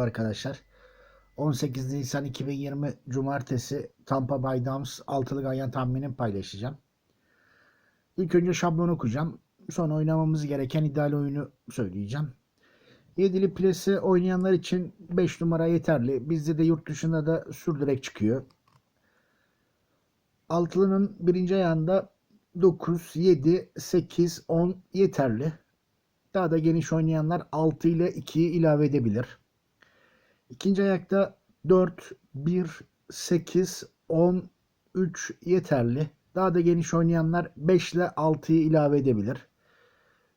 Arkadaşlar. 18 Nisan 2020 Cumartesi Tampa Bay Dams altılı ganyan tahminini paylaşacağım. İlk önce şablon okuyacağım. Sonra oynamamız gereken ideal oyunu söyleyeceğim. Yedili plase oynayanlar için 5 numara yeterli. Bizde de yurt dışında da sürdürek çıkıyor. Altılının birinci ayağında 9, 7, 8, 10 yeterli. Daha da geniş oynayanlar 6 ile 2'yi ilave edebilir. İkinci ayakta 4, 1, 8, 10, 3 yeterli. Daha da geniş oynayanlar 5 ile 6'yı ilave edebilir.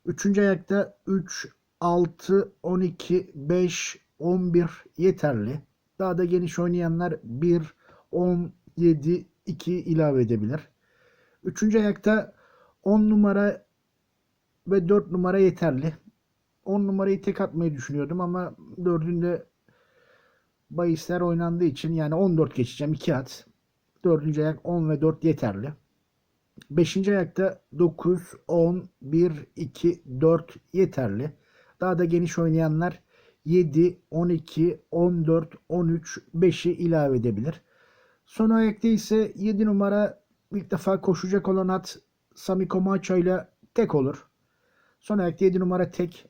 Üçüncü ayakta 3, 6, 12, 5, 11 yeterli. Daha da geniş oynayanlar 1, 10, 7, 2 ilave edebilir. Üçüncü ayakta 10 numara ve 4 numara yeterli. 10 numarayı tek atmayı düşünüyordum ama 4'ünde bahisler oynandığı için yani 14 geçeceğim 2 at. 4. ayak 10 ve 4 yeterli. 5. ayakta 9, 10, 1, 2, 4 yeterli. Daha da geniş oynayanlar 7, 12, 14, 13, 5'i ilave edebilir. Son ayakta ise 7 numara ilk defa koşacak olan at Samiko Macho ile tek olur. Son ayakta 7 numara tek.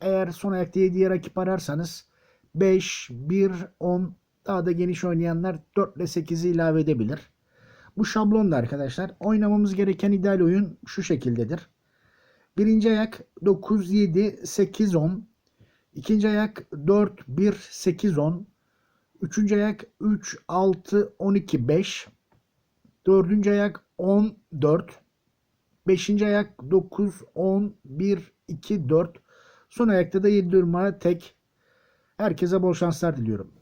Eğer son ayakta 7'ye rakip ararsanız 5, 1, 10 daha da geniş oynayanlar 4 ile 8'i ilave edebilir. Bu şablonda arkadaşlar. Oynamamız gereken ideal oyun şu şekildedir. Birinci ayak 9, 7, 8, 10. İkinci ayak 4, 1, 8, 10. Üçüncü ayak 3, 6, 12, 5. Dördüncü ayak 10, 4. Beşinci ayak 9, 10, 1, 2, 4. Son ayakta da 7 numara tek. Herkese bol şanslar diliyorum.